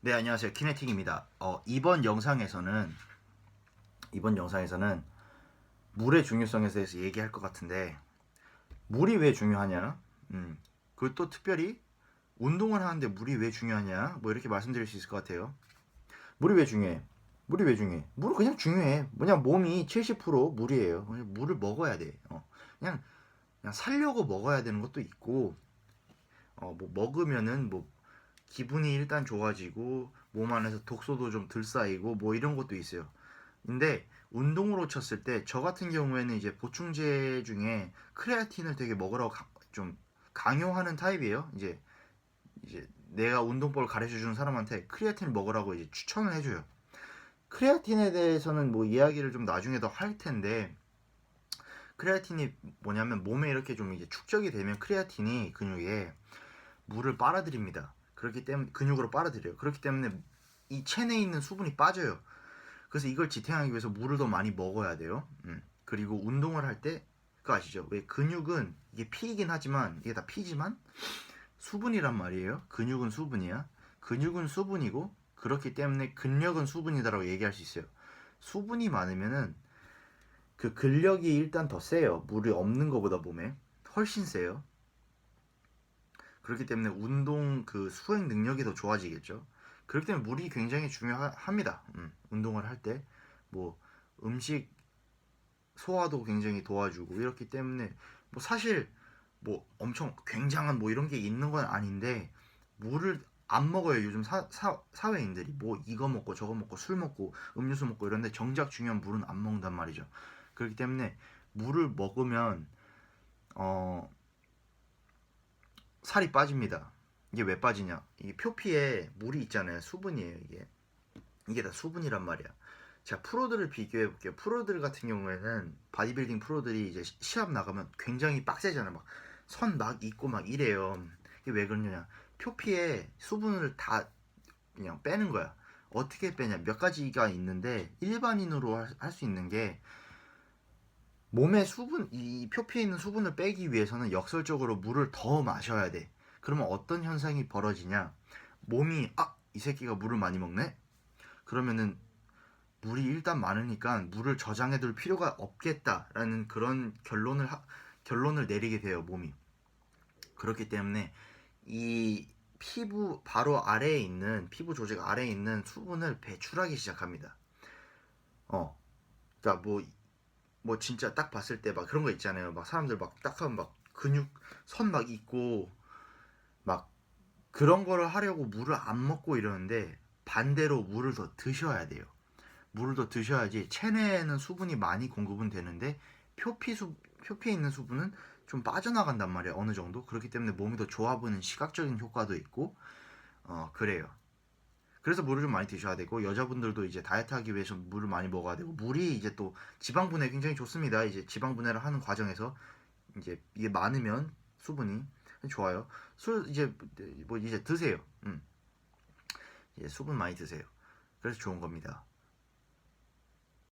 네 안녕하세요 키네틱입니다. 어, 이번 영상에서는 이번 영상에서는 물의 중요성에 대해서 얘기할 것 같은데 물이 왜 중요하냐? 음, 그리고 또 특별히 운동을 하는데 물이 왜 중요하냐? 뭐 이렇게 말씀드릴 수 있을 것 같아요. 물이 왜 중요해? 물이 왜 중요해? 물은 그냥 중요해. 그냥 몸이 70% 물이에요. 물을 먹어야 돼. 어, 그냥 그냥 살려고 먹어야 되는 것도 있고 어, 뭐 먹으면은 뭐 기분이 일단 좋아지고 몸 안에서 독소도 좀 덜 쌓이고 뭐 이런 것도 있어요. 근데 운동으로 쳤을 때 저 같은 경우에는 이제 보충제 중에 크레아틴을 되게 먹으라고 가- 좀 강요하는 타입이에요. 이제 이제 내가 운동법을 가르쳐 주는 사람한테 크레아틴을 먹으라고 이제 추천을 해줘요. 크레아틴에 대해서는 뭐 이야기를 좀 나중에 더 할 텐데 크레아틴이 뭐냐면 몸에 이렇게 좀 이제 축적이 되면 크레아틴이 근육에 물을 빨아들입니다. 그렇기 때문에 근육으로 빨아들여요. 그렇기 때문에 이 체내에 있는 수분이 빠져요. 그래서 이걸 지탱하기 위해서 물을 더 많이 먹어야 돼요. 음. 그리고 운동을 할 때 그거 아시죠? 왜 근육은 이게 피이긴 하지만 이게 다 피지만 수분이란 말이에요. 근육은 수분이야. 근육은 수분이고 그렇기 때문에 근력은 수분이다라고 얘기할 수 있어요. 수분이 많으면은 그 근력이 일단 더 세요. 물이 없는 것보다 몸에 훨씬 세요. 그렇기 때문에 운동 그 수행 능력이 더 좋아지겠죠. 그렇기 때문에 물이 굉장히 중요합니다. 음, 운동을 할 때 뭐 음식 소화도 굉장히 도와주고 이렇기 때문에 뭐 사실 뭐 엄청 굉장한 뭐 이런 게 있는 건 아닌데 물을 안 먹어요. 요즘 사, 사, 사회인들이 뭐 이거 먹고 저거 먹고 술 먹고 음료수 먹고 이런데 정작 중요한 물은 안 먹는단 말이죠. 그렇기 때문에 물을 먹으면 어 살이 빠집니다. 이게 왜 빠지냐? 이게 표피에 물이 있잖아요. 수분이에요, 이게. 이게 다 수분이란 말이야. 자, 프로들을 비교해 볼게요. 프로들 같은 경우에는 바디빌딩 프로들이 이제 시- 시합 나가면 굉장히 빡세잖아요. 막선 막 있고 막 이래요. 이게 왜 그러냐? 표피에 수분을 다 그냥 빼는 거야. 어떻게 빼냐? 몇 가지가 있는데 일반인으로 할 수 있는 게 몸에 수분 이 표피에 있는 수분을 빼기 위해서는 역설적으로 물을 더 마셔야 돼. 그러면 어떤 현상이 벌어지냐? 몸이 아, 이 새끼가 물을 많이 먹네. 그러면은 물이 일단 많으니까 물을 저장해 둘 필요가 없겠다라는 그런 결론을 하- 결론을 내리게 돼요, 몸이. 그렇기 때문에 이 피부 바로 아래에 있는 피부 조직 아래에 있는 수분을 배출하기 시작합니다. 어. 그러니까 뭐 뭐 진짜 딱 봤을 때 막 그런 거 있잖아요. 막 사람들 막 딱 하면 막 근육 선 막 있고 막 그런 거를 하려고 물을 안 먹고 이러는데 반대로 물을 더 드셔야 돼요. 물을 더 드셔야지 체내에는 수분이 많이 공급은 되는데 표피 수 표피에 있는 수분은 좀 빠져나간단 말이에요. 어느 정도. 그렇기 때문에 몸이 더 좋아 보이는 시각적인 효과도 있고 어 그래요. 그래서 물을 좀 많이 드셔야 되고 여자분들도 이제 다이어트 하기 위해서 물을 많이 먹어야 되고 물이 이제 또 지방 분해 굉장히 좋습니다. 이제 지방 분해를 하는 과정에서 이제 이게 많으면 수분이 좋아요. 술 이제 뭐 이제 드세요. 음. 이제 수분 많이 드세요. 그래서 좋은 겁니다.